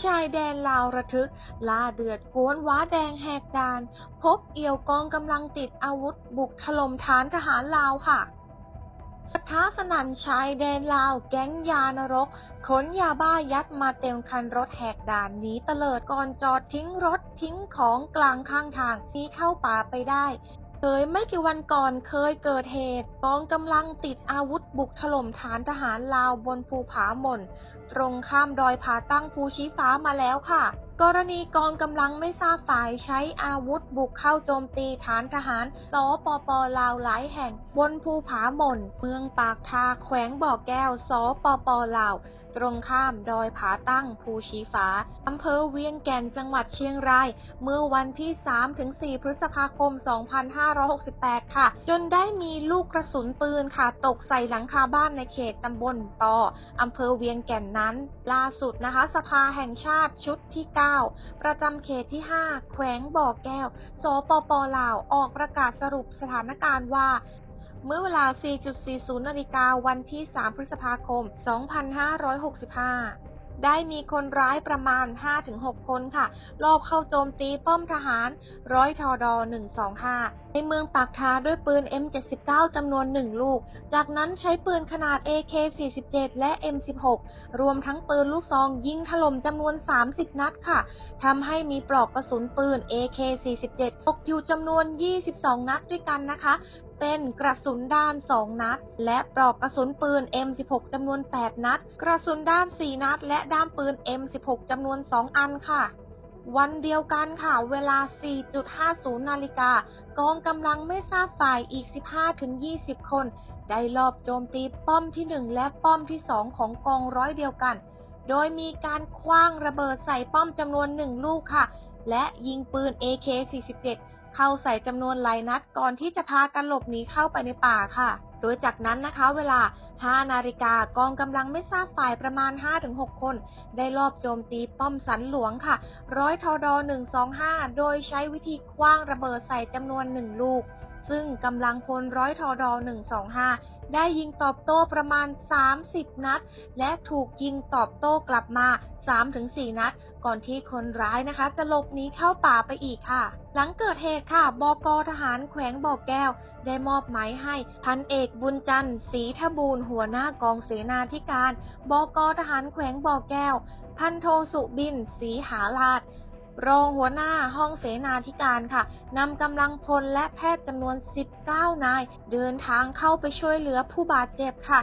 ชายแดนลาวระทึกลาเดือดกวนว้าแดงแหกด่าน พบเอี่ยวกองกำลังติดอาวุธบุกถล่มฐานทหารลาวค่ะปะทะสนั่นชายแดนลาวแก๊งยานรก ขนยาบ้ายัดมาเต็มคันรถแหกด่านหนีเตลิดก่อนจอดทิ้งรถทิ้งของกลางข้างทางหนีเข้าป่าไปได้ เคยไม่กี่วันก่อนเคยเกิดเหตุกองกำลังติดอาวุธบุกถล่มฐานทหารลาวบนภูผาหม่น ตรงข้ามดอยผาตั้งภูชี้ฟ้ามาแล้วค่ะ กรณีกองกำลังไม่ทราบฝ่ายใช้อาวุธบุกเข้าโจมตีฐานทหารสปปลาวหลายแห่ง บนภูผาหม่น เมืองปากทาแขวงบ่อแก้วสปปลาว ตรงข้ามดอยผาตั้งภูชีฟ้าอำเภอเวียงแก่นจังหวัดเชียงราย เมื่อวันที่ 3-4 พฤษภาคม 2568 ค่ะ จนได้มีลูกกระสุนปืนค่ะ ตกใส่หลังคาบ้านในเขตตำบลปออำเภอเวียงแก่นนั้น ล่าสุดนะคะ สภาแห่งชาติชุดที่ 9 ประจำเขตที่ 5 แขวงบ่อแก้ว สปปลาว ออกประกาศสรุปสถานการณ์ว่า เมื่อเวลา 4.40 นาฬิกาวันที่ 3 พฤษภาคม 2565 ได้มีคนร้ายประมาณ 5-6 คนค่ะ ลอบเข้าโจมตีป้อมทหารร้อยทอดอ125 ในเมืองปากทาด้วยปืน M79 จำนวน 1 ลูก จากนั้นใช้ปืนขนาด AK47 และ M16 รวมทั้งปืนลูกซองยิงถล่มจำนวน 30 นัดค่ะ ทำให้มีปลอกกระสุนปืน AK47 ตกอยู่จำนวน 22 นัดด้วยกันนะคะ เป็นกระสุนด้าน 2 นัด และปลอกกระสุนปืน M16 จำนวน 8 นัด กระสุนด้าน 4 นัด และด้ามปืน M16 จำนวน 2 อันค่ะ วันเดียวกันค่ะ เวลา 4.50 นาฬิกากองกำลังไม่ทราบฝ่ายอีก 15-20 คน ได้ลอบโจมตีป้อมที่ 1 และป้อมที่ 2 ของกองร้อยเดียวกัน โดยมีการคว้างระเบิดใส่ป้อมจำนวน1ลูกค่ะ และยิงปืน AK47 เข้าใส่จำนวนหลายนัดก่อนที่จะพากันหลบหนีเข้าไปในป่าค่ะ โดยจากนั้นนะคะเวลา 5 นาฬิกากองกำลังไม่ทราบฝ่ายประมาณ 5-6 คน ได้ลอบโจมตีป้อมสันหลวงค่ะ ร้อยทอดอ125 โดยใช้วิธีคว้างระเบิดใส่จำนวน 1 ลูก ซึ่งกำลังพลร้อยทอดอ125 ได้ยิงตอบโต้ประมาณ 30 นัด และถูกยิงตอบโต้กลับมา 3-4 นัด ก่อนที่คนร้ายนะคะ จะหลบหนีเข้าป่าไปอีกค่ะ หลังเกิดเหตุค่ะ บกทหารแขวงบ่อแก้ว ได้มอบหมายให้พันเอกบุญจันทร์ศรีทบูรณ์หัวหน้ากองเสนาธิการ บกทหารแขวงบ่อแก้ว พันโทสุบินศรีหาลาด รองหัวหน้าห้องเสนาธิการค่ะนำกำลังพลและแพทย์จำนวน 19 นาย เดินทางเข้าไปช่วยเหลือผู้บาดเจ็บค่ะ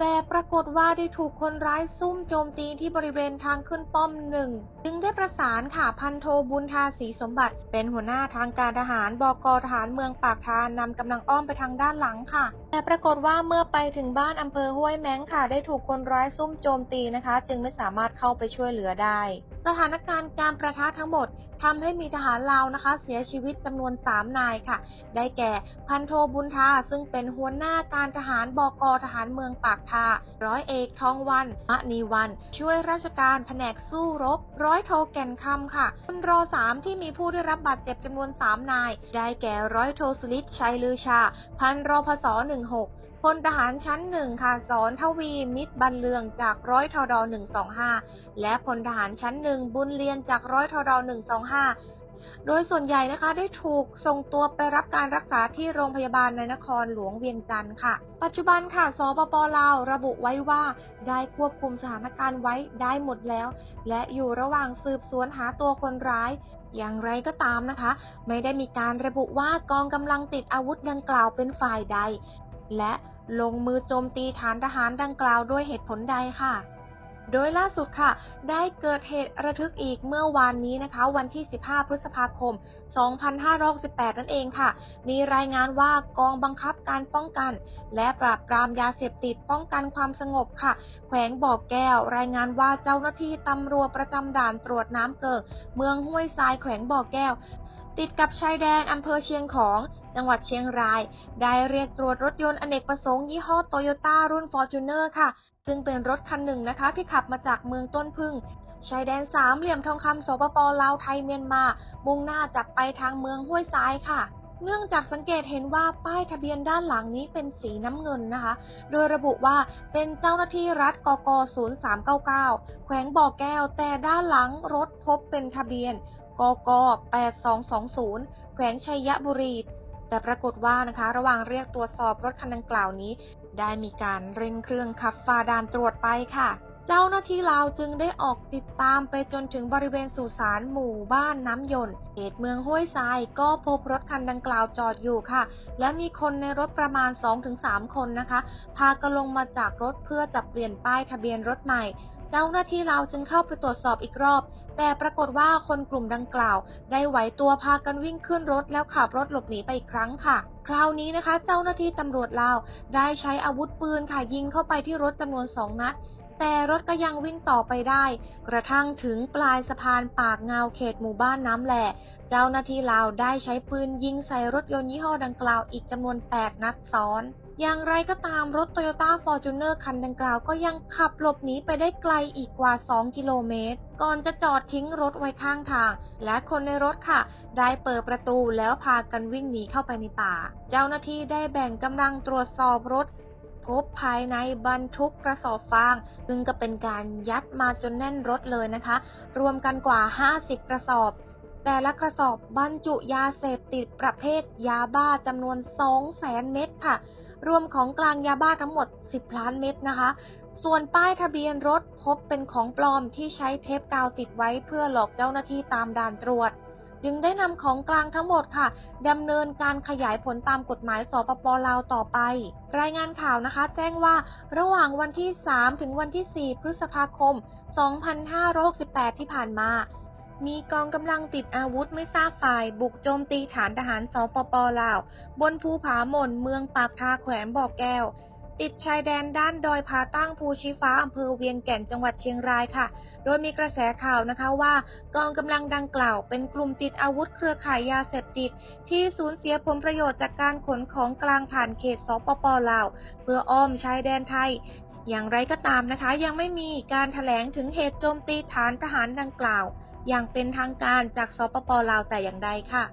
แต่ปรากฏว่าได้ถูกคนร้ายซุ่มโจมตีที่บริเวณทางขึ้นป้อมหนึ่ง จึงได้ประสานค่ะพันโทบุญทาศรีสมบัติ เป็นหัวหน้าทางการทหารบกทหารเมืองปากทานนำกำลังอ้อมไปทางด้านหลังค่ะ แต่ปรากฏว่าเมื่อไปถึงบ้านอำเภอห้วยแม้งค่ะ ได้ถูกคนร้ายซุ่มโจมตีนะคะ จึงไม่สามารถเข้าไปช่วยเหลือได้ สถานการณ์การประทะทั้งหมดทำให้มีทหารลาวนะคะ เสียชีวิตจำนวน 3 นายค่ะ ได้แก่พันโทบุญทาซึ่งเป็นหัวหน้าการทหารบกอทหารเมืองปากทา ร้อยเอกทองวันมะนีวัน ช่วยราชการแผนกสู้รบ ร้อยโทแก่นคำค่ะคนรอสามที่มีผู้ได้รับบาดเจ็บจำนวน 3 นาย ได้แก่ร้อยโทสุริศชัยลือชา พันรอพศ16 พลทหารชั้นหนึ่งค่ะสอนทวีมิตรบันเลืองจากร้อยทอดอ125และพลทหารชั้นหนึ่งบุญเรียนจากร้อยทอดอ125โดยส่วนใหญ่นะคะได้ถูกส่งตัวไปรับการรักษาที่โรงพยาบาลในนครหลวงเวียงจันทร์ค่ะ ปัจจุบันค่ะ สปปลาวระบุไว้ว่าได้ควบคุมสถานการณ์ไว้ได้หมดแล้ว และอยู่ระหว่างสืบสวนหาตัวคนร้าย อย่างไรก็ตามนะคะ ไม่ได้มีการระบุว่ากองกำลังติดอาวุธดังกล่าวเป็นฝ่ายใด และ ลงมือโจมตีฐานทหารดังกล่าวด้วยเหตุผลใดค่ะ โดยล่าสุดค่ะ ได้เกิดเหตุระทึกอีกเมื่อวานนี้นะคะ วันที่ 15 พฤษภาคม 2568นั่นเองค่ะ มีรายงานว่ากองบังคับการป้องกัน และปราบปรามยาเสพติดป้องกันความสงบค่ะ แขวงบ่อแก้ว รายงานว่าเจ้าหน้าที่ตำรวจประจำด่านตรวจน้ำเกิดเมืองห้วยทรายแขวงบ่อแก้ว ติดกับชายแดนอำเภอเชียงของ จังหวัดเชียงราย ได้เรียกตรวจรถยนต์อเนกประสงค์ยี่ห้อโตโยต้ารุ่น Fortuner ค่ะ ซึ่งเป็นรถคันหนึ่งนะคะที่ขับมาจากเมืองต้นพึ่งชายแดนสามเหลี่ยมทองคำสปปลาวไทยเมียนมา มุ่งหน้าจับไปทางเมืองห้วยทรายค่ะ เนื่องจากสังเกตเห็นว่าป้ายทะเบียนด้านหลังนี้เป็นสีน้ำเงินนะคะ โดยระบุว่าเป็นเจ้าหน้าที่รัฐกก0399 แขวงบ่อแก้ว แต่ด้านหลังรถพบเป็นทะเบียน กก 8220 แขวงชัยบุรี แต่ปรากฏว่านะคะ ระหว่างเรียกตรวจสอบรถคันดังกล่าวนี้ ได้มีการเร่งเครื่องขับฝ่าด่านตรวจไปค่ะ เจ้าหน้าที่ลาวจึงได้ออกติดตามไปจนถึงบริเวณสุสานหมู่บ้านน้ำยนต์เขตเมืองห้วยทรายก็พบรถคันดังกล่าวจอดอยู่ค่ะ และมีคนในรถประมาณ 2-3 คนนะคะ พากันลงมาจากรถเพื่อจะเปลี่ยนป้ายทะเบียนรถใหม่ เจ้าหน้าที่ลาวจึงเข้าไปตรวจสอบอีกรอบ แต่ปรากฏว่าคนกลุ่มดังกล่าว ได้ไหวตัวพากันวิ่งขึ้นรถแล้วขับรถหลบหนีไปอีกครั้งค่ะ คราวนี้นะคะ เจ้าหน้าที่ตำรวจลาวได้ใช้อาวุธปืนค่ะยิงเข้าไปที่รถจำนวนสองนัดแต่รถก็ยังวิ่งต่อไปได้ กระทั่งถึงปลายสะพานปากเงาเขตหมู่บ้านน้ำแหล่เจ้าหน้าที่ลาวได้ใช้ปืนยิงใส่รถยนต์ยี่ห้อดังกล่าวอีกจำนวน 8 นัดซ้อน อย่างไรก็ตามรถ Toyota Fortuner คันดังกล่าวก็ยังขับหลบหนีไปได้ไกลอีกกว่า 2 กิโลเมตร ก่อนจะจอดทิ้งรถไว้ข้างทาง และคนในรถค่ะ ได้เปิดประตูแล้วพากันวิ่งหนีเข้าไปในป่า เจ้าหน้าที่ได้แบ่งกำลังตรวจสอบรถ พบภายในบรรทุกกระสอบฟาง ซึ่งก็เป็นการยัดมาจนแน่นรถเลยนะคะ รวมกันกว่า 50 กระสอบแต่ละกระสอบบรรจุยาเสพติดประเภทยาบ้าจำนวน2แสนเม็ดค่ะ รวมของกลางยาบ้าทั้งหมด 10 ล้านเม็ดนะคะ ส่วนป้ายทะเบียนรถพบเป็นของปลอมที่ใช้เทปกาวติดไว้เพื่อหลอกเจ้าหน้าที่ตามด่านตรวจ จึงได้นำของกลางทั้งหมดค่ะดำเนินการขยายผลตามกฎหมายสปปลาวต่อไป รายงานข่าวนะคะ แจ้งว่าระหว่างวันที่ 3 ถึงวันที่ 4 พฤษภาคม 2568 ที่ผ่านมา มีกองกำลังติดอาวุธไม่ทราบฝ่าย บุกโจมตีฐานทหารสปปลาว บนภูผาหม่นเมืองปากทาแขวนบ่อแก้ว ติดชายแดนด้านดอยผาตั้งภูชีฟ้าอำเภอเวียงแก่นจังหวัดเชียงรายค่ะ โดยมีกระแสข่าวนะคะว่ากองกำลังดังกล่าว เป็นกลุ่มติดอาวุธเครือข่ายยาเสพติด ที่สูญเสียผลประโยชน์จากการขนของกลางผ่านเขตสปปลาว เพื่ออ้อมชายแดนไทยอย่างไรก็ตามนะคะ ยังไม่มีการแถลงถึงเหตุโจมตีฐานทหารดังกล่าว อย่างเป็นทางการจากสปปลาวแต่อย่างใดค่ะ